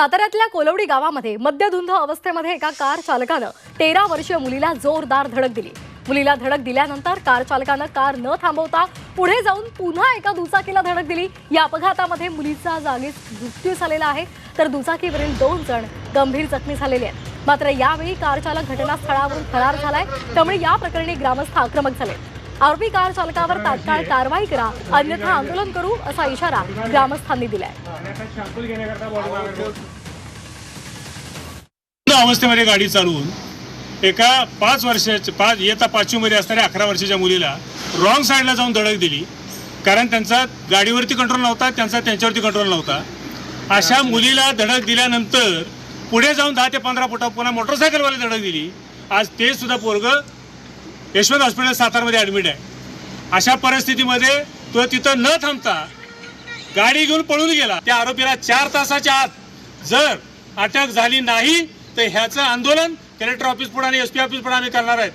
साताऱ्यातल्या कोलवडी गावामध्ये मद्यधुंद अवस्थेमध्ये एका कार चालकानं तेरा वर्षीय मुलीला जोरदार धडक दिली. मुलीला धडक दिल्यानंतर कार चालकानं कार न थांबवता पुढे जाऊन पुन्हा एका दुचाकीला धडक दिली. या अपघातामध्ये मुलीचा जागीच मृत्यू झालेला आहे. तर दुचाकीवरील दोन जण गंभीर जखमी झालेले आहेत. मात्र यावेळी कार चालक घटनास्थळावरून फरार झालाय. त्यामुळे या प्रकरणी ग्रामस्थ आक्रमक झाले. आरोपी कार चालकावर तात्काळ कारवाई करा. अन्यथा आंदोलन करू असा इशारा ग्रामस्थांनी दिलाय. अवस्थेमध्ये गाडी चालवून एका पाच वर्षाच्या पाच इयत्ता पाचवीमध्ये असणाऱ्या अकरा वर्षाच्या मुलीला रॉंग साईडला जाऊन धडक दिली. कारण त्यांचा गाडीवरती कंट्रोल नव्हता त्यांचा त्यांच्यावरती कंट्रोल नव्हता. अशा मुलीला धडक दिल्यानंतर पुढे जाऊन दहा ते पंधरा फुटा पुन्हा मोटरसायकलवाले धडक दिली. आज ते सुद्धा पोरग यशवंत हॉस्पिटल सातारमध्ये ॲडमिट आहे. अशा परिस्थितीमध्ये तो तिथं न थांबता गाडी घेऊन पळून गेला. त्या आरोपीला चार तासाच्या आत जर अटक झाली नाही तर ह्याचं आंदोलन कलेक्टर ऑफिस पुढे आणि एस पी ऑफिस पुढे आम्ही करणार आहेत.